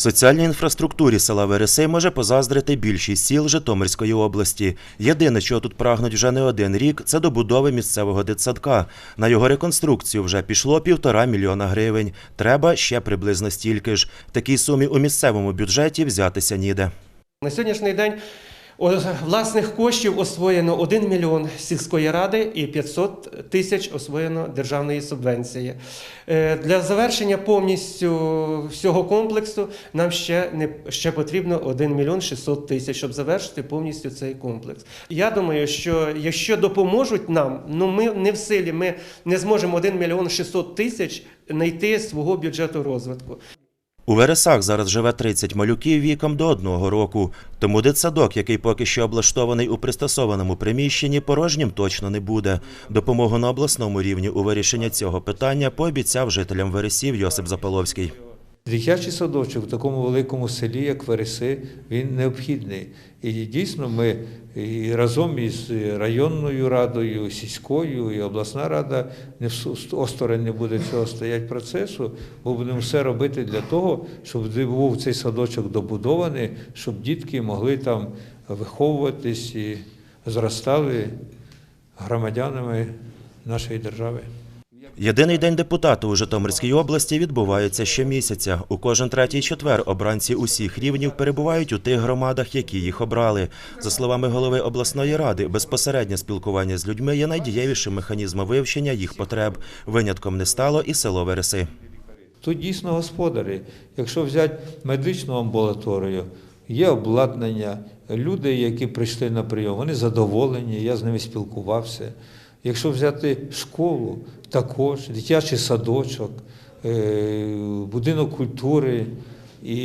Соціальній інфраструктурі села Вереси може позаздрити більшість сіл Житомирської області. Єдине, чого тут прагнуть вже не один рік, це добудови місцевого дитсадка. На його реконструкцію вже пішло півтора мільйона гривень. Треба ще приблизно стільки ж. В такій сумі у місцевому бюджеті взятися ніде. На сьогоднішній день власних коштів освоєно 1 мільйон сільської ради і 500 тисяч освоєно державної субвенції. Е, Для завершення повністю всього комплексу нам ще, не, ще потрібно 1 мільйон 600 тисяч, щоб завершити повністю цей комплекс. Я думаю, що якщо допоможуть нам, ну ми не в силі, ми не зможемо 1 мільйон 600 тисяч знайти свого бюджету розвитку. У Вересах зараз живе 30 малюків віком до одного року. Тому дитсадок, який поки що облаштований у пристосованому приміщенні, порожнім точно не буде. Допомогу на обласному рівні у вирішенні цього питання пообіцяв жителям Вересів Йосип Запаловський. Дитячий садочок в такому великому селі, як Вереси, він необхідний. І дійсно ми і разом із районною радою, сільською і обласна рада не в не буде цього стоять процесу, бо будемо все робити для того, щоб був цей садочок добудований, щоб дітки могли там виховуватись і зростали громадянами нашої держави. Єдиний день депутату у Житомирській області відбувається щомісяця. У кожен третій четвер обранці усіх рівнів перебувають у тих громадах, які їх обрали. За словами голови обласної ради, безпосереднє спілкування з людьми є найдієвішим механізмом вивчення їх потреб. Винятком не стало і село Вереси. Тут дійсно господарі. Якщо взяти медичну амбулаторію, є обладнання, люди, які прийшли на прийом, вони задоволені, я з ними спілкувався. Якщо взяти школу, також дитячий садочок, е, будинок культури. І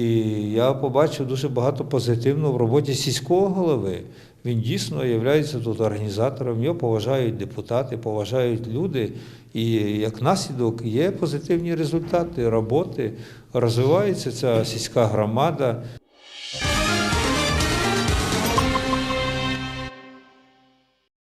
я побачив дуже багато позитивного в роботі сільського голови. Він дійсно є тут організатором, його поважають депутати, поважають люди. І як наслідок є позитивні результати роботи, розвивається ця сільська громада.